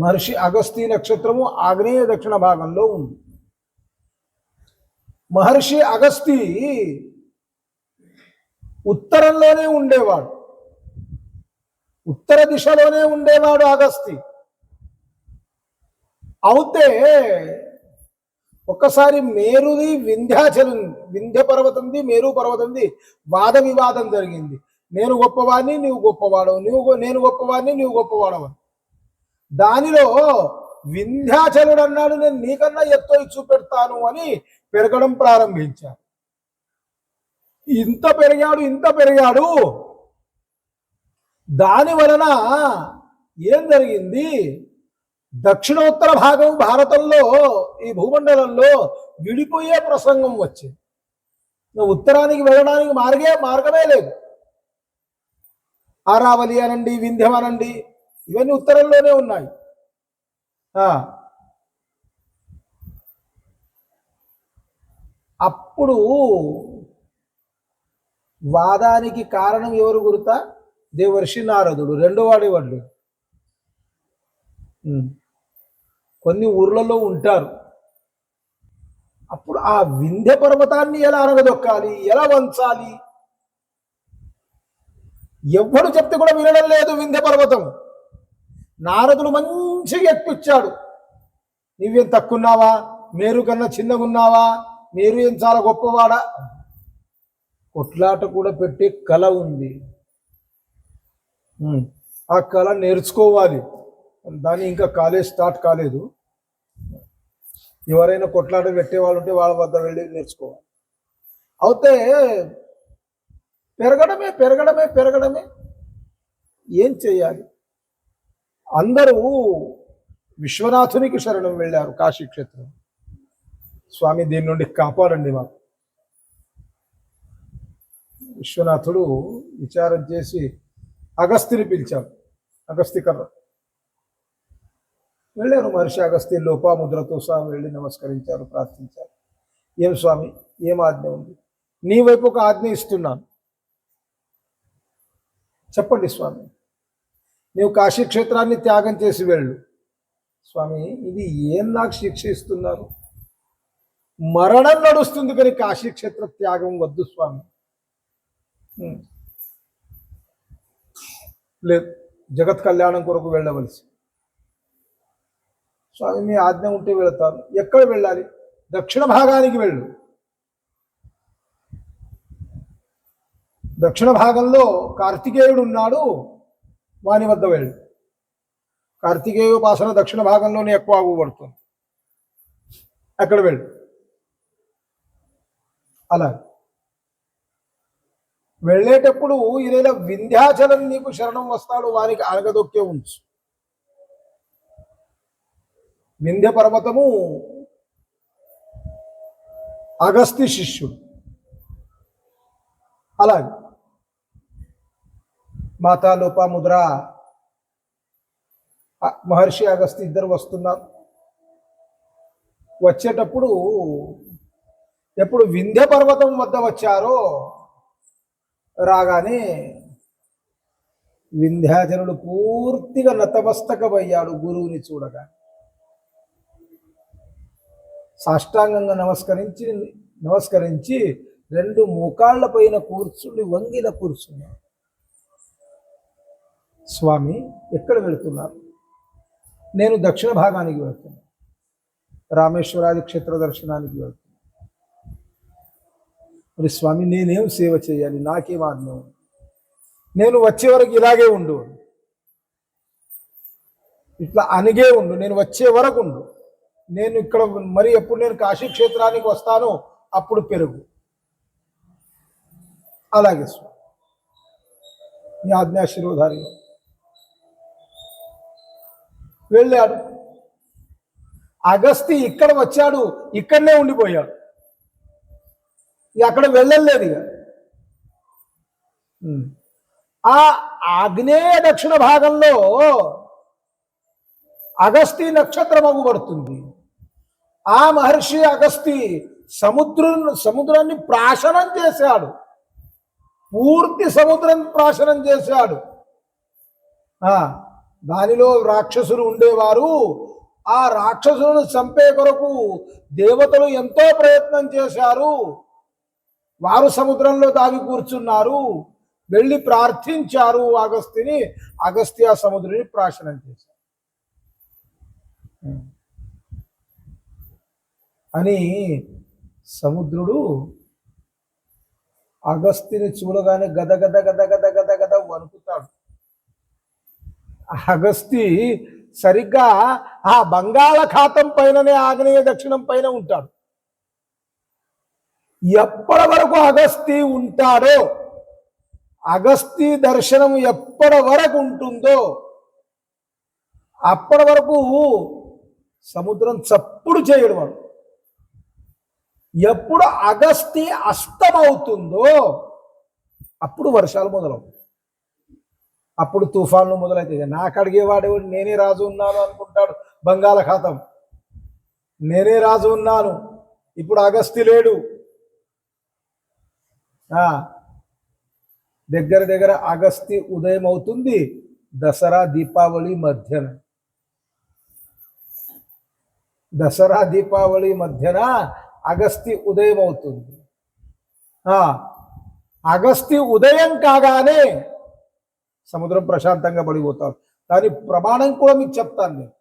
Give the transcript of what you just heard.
మహర్షి అగస్తీ నక్షత్రము ఆగ్నేయ దక్షిణ భాగంలో ఉంది. మహర్షి అగస్తి ఉత్తరంలోనే ఉండేవాడు. ఉత్తర దిశలోనే ఉండేవాడు అగస్తి అవుతే ఒక్కసారి మేరుది వింధ్యాచలం వింధ్య పర్వతంది మేరు పర్వతంది వాద వివాదం జరిగింది. నేను గొప్పవాడిని నీవు గొప్పవాడవు నువ్వు నేను గొప్పవాడిని నీవు గొప్పవాడవు దానిలో వింధ్యాచలుడు అన్నాడు నేను నీకన్నా ఎత్తు చూపెడతాను అని పెరగడం ప్రారంభించాడు. ఇంత పెరిగాడు ఇంత పెరిగాడు. దాని వలన ఏం జరిగింది? దక్షిణోత్తర భాగం భారతంలో ఈ భూమండలంలో విడిపోయే ప్రసంగం వచ్చింది. ఉత్తరానికి వెళ్ళడానికి మార్గే మార్గమే లేదు. అరావలి అనండి వింధ్యం అనండి ఇవన్నీ ఉత్తరంలోనే ఉన్నాయి. ఆ. అప్పుడు వాదానికి కారణం ఎవరు గురుత? దేవర్షి నారదుడు రెండో వాడే వాళ్ళు కొన్ని ఊర్లలో ఉంటారు. అప్పుడు ఆ వింధ్య పర్వతాన్ని ఎలా అనగదొక్కాలి ఎలా వంచాలి? ఎవ్వడు చెప్తే కూడా వినడం లేదు వింధ్య పర్వతం. నారదుడు మంచిగా ఎక్కిచ్చాడు నువ్వేం తక్కున్నావా మేరు కన్నా చిన్నగున్నావా? మీరు ఏం చాలా గొప్పవాడా? కొట్లాట కూడా పెట్టే కళ ఉంది. ఆ కళ నేర్చుకోవాలి. దాని ఇంకా కాలేజ్ స్టార్ట్ కాలేదు. ఎవరైనా కొట్లాట పెట్టే వాళ్ళు ఉంటే వాళ్ళ వద్ద వెళ్ళి నేర్చుకోవాలి. అయితే పెరగడమే పెరగడమే పెరగడమే. ఏం చేయాలి? అందరూ విశ్వనాథునికి శరణం వెళ్ళారు కాశీ క్షేత్రం స్వామి దీని నుండి కాపాడండి మాకు. విశ్వనాథుడు విచారం చేసి అగస్తిని పిలిచాడు. అగస్తికర్ర వెళ్ళారు మహర్షి అగస్తి లోపాముద్రతో సహా వెళ్ళి నమస్కరించారు ప్రార్థించారు. ఏం స్వామి? ఏం ఆజ్ఞ ఉంది? నీ వైపు ఒక ఆజ్ఞ ఇస్తున్నాను. చెప్పండి స్వామి. నీవు కాశీ క్షేత్రాన్ని త్యాగం చేసి వెళ్ళు. స్వామి ఇది ఏం నాకు శిక్ష ఇస్తున్నారు? మరణం నడుస్తుంది కానీ కాశీక్షేత్ర త్యాగం వద్దు స్వామి. లేదు జగత్ కళ్యాణం కొరకు వెళ్ళవలసి. స్వామి మీ ఆజ్ఞ ఉంటే వెళతాను ఎక్కడ వెళ్ళాలి? దక్షిణ భాగానికి వెళ్ళు. దక్షిణ భాగంలో కార్తికేయుడు ఉన్నాడు. వాని వద్ద వెళ్ళు. కార్తికేయోపాసన దక్షిణ భాగంలోనే ఎక్కువ ఆగుపడుతుంది అక్కడ వెళ్ళు. అలా. వెళ్ళేటప్పుడు ఇదేలా వింధ్యాచలం నీకు శరణం వస్తాడు వానికి అనగదొక్కే ఉంచు. వింధ్య పర్వతము అగస్తి శిష్యుడు. అలాగే. మాతా లోపాముద్ర మహర్షి అగస్తి ఇద్దరు వస్తున్నారు. వచ్చేటప్పుడు ఎప్పుడు వింధ్య పర్వతం వద్ద వచ్చారో రాగానే వింధ్యాచనుడు పూర్తిగా నతమస్తకమయ్యాడు గురువుని చూడగా. సాష్టాంగంగా నమస్కరించి నమస్కరించి రెండు మోకాళ్ళ పైన కూర్చుని వంగిన కూర్చున్నాడు. స్వామి ఎక్కడ వెళుతున్నారు? నేను దక్షిణ భాగానికి వెళ్తున్నాను రామేశ్వరాది క్షేత్ర దర్శనానికి వెళ్తున్నాను మరి స్వామి నేనేం సేవ చేయాలి? నాకేం ఆజ్ఞ నేను వచ్చే వరకు ఇలాగే ఉండు. ఇట్లా అనిగే ఉండు. నేను వచ్చే వరకు ఉండు. నేను ఇక్కడ మరి ఎప్పుడు నేను కాశీ క్షేత్రానికి వస్తానో అప్పుడు పెరుగు. అలాగే స్వామి. మీ ఆజ్ఞాశిరోధారి వెళ్ళాడు. అగస్తి ఇక్కడ వచ్చాడు ఇక్కడనే ఉండిపోయాడు. అక్కడ వెళ్ళలేదు ఇక. ఆ ఆగ్నేయ దక్షిణ భాగంలో అగస్తి నక్షత్రం అగుపడుతుంది. ఆ మహర్షి అగస్తి సముద్రం సముద్రాన్ని ప్రాశనం చేశాడు. పూర్తి సముద్రం ప్రాశనం చేశాడు. ఆ. దానిలో రాక్షసులు ఉండేవారు. ఆ రాక్షసులను చంపే కొరకు దేవతలు ఎంతో ప్రయత్నం చేశారు. వారు సముద్రంలో దాగి కూర్చున్నారు. వెళ్ళి ప్రార్థించారు అగస్తిని అగస్త్య సముద్రుని ప్రాశనం చేశారు. అని సముద్రుడు అగస్తిని చూడగానే గద గద గద గద గద గద వణుకుతాడు. అగస్తి సరిగ్గా ఆ బంగాళాఖాతం పైననే ఆగ్నేయ దక్షిణం పైన ఉంటాడు. ఎప్పటి వరకు అగస్తి ఉంటాడో అగస్తి దర్శనం ఎప్పటి వరకు ఉంటుందో అప్పటి వరకు సముద్రం చప్పుడు చేయడు వాడు. ఎప్పుడు అగస్తి అస్తమవుతుందో అప్పుడు వర్షాలు మొదలవుతాయి అప్పుడు తుఫాన్లు మొదలవుతాయి నాకు అడిగేవాడు నేనే రాజు ఉన్నాను అనుకుంటాడు. బంగాళాఖాతం. నేనే రాజు ఉన్నాను. ఇప్పుడు అగస్తి లేడు. ఆ, దగ్గర దగ్గర అగస్తి ఉదయం అవుతుంది. దసరా దీపావళి మధ్యన. దసరా దీపావళి మధ్యన అగస్తి ఉదయం అవుతుంది. ఆ, అగస్తి ఉదయం కాగానే సముద్రం ప్రశాంతంగా పడిపోతారు. దాని ప్రమాణం కూడా మీకు చెప్తాను నేను.